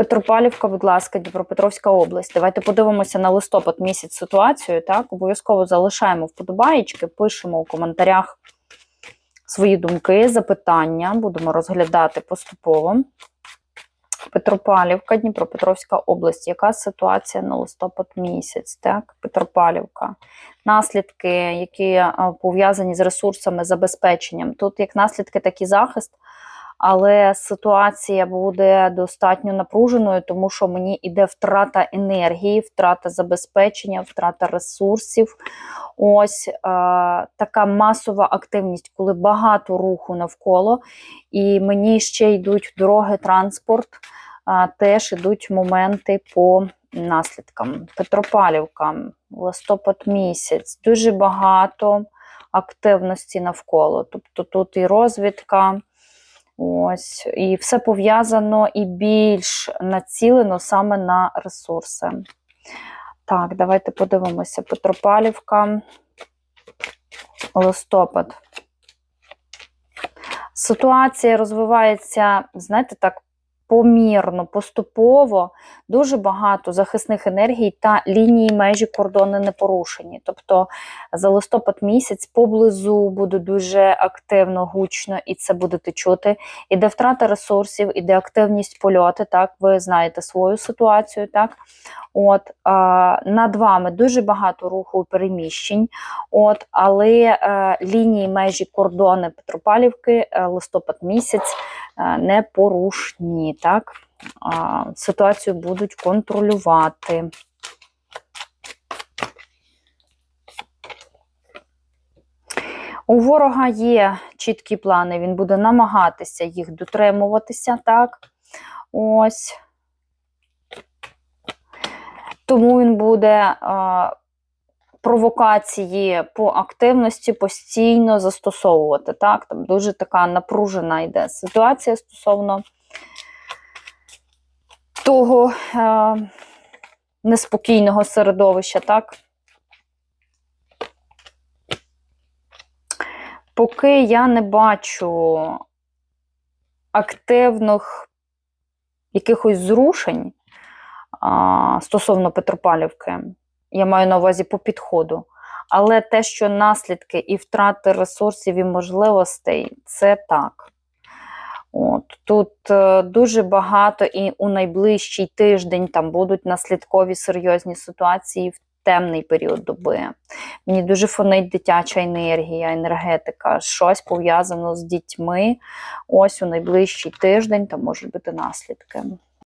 Петропавлівка, будь ласка, Дніпропетровська область. Давайте подивимося на листопад місяць ситуацію. Так, обов'язково залишаємо вподобаєчки, пишемо у коментарях свої думки, запитання. Будемо розглядати поступово. Петропавлівка, Дніпропетровська область. Яка ситуація на листопад місяць? Так, Петропавлівка. Наслідки, які пов'язані з ресурсами, забезпеченням. Тут як наслідки, так і захист, але ситуація буде достатньо напруженою, тому що мені йде втрата енергії, втрата забезпечення, втрата ресурсів. Ось е, така масова активність, коли багато руху навколо, і мені ще йдуть дороги, транспорт, е, теж йдуть моменти по наслідкам. Петропавлівка, листопад місяць, дуже багато активності навколо. Тобто тут і розвідка, ось, і все пов'язано і більш націлено саме на ресурси. Так, давайте подивимося. Петропалівка, листопад. Ситуація розвивається, знаєте, так, помірно, поступово, дуже багато захисних енергій та лінії межі кордони не порушені. Тобто за листопад місяць поблизу буде дуже активно, гучно, і це будете чути. Іде втрата ресурсів, іде активність польоти. Так, ви знаєте свою ситуацію, так. От а, над вами дуже багато руху і переміщень. От, але е, лінії межі кордони Петропавлівки, е, листопад місяць е, не порушні. Так? Ситуацію будуть контролювати. У ворога є чіткі плани, він буде намагатися їх дотримуватися, так? Ось. Тому він буде е, провокації по активності постійно застосовувати. Так? Там дуже така напружена йде ситуація стосовно того е, неспокійного середовища. так? Поки я не бачу активних якихось зрушень а, стосовно Петропавлівки, я маю на увазі по підходу. Але те, що наслідки і втрати ресурсів і можливостей, це так. От, Тут е, дуже багато і у найближчий тиждень там будуть наслідкові серйозні ситуації в темний період доби. Мені дуже фонить дитяча енергія, енергетика, щось пов'язано з дітьми. Ось у найближчий тиждень там можуть бути наслідки.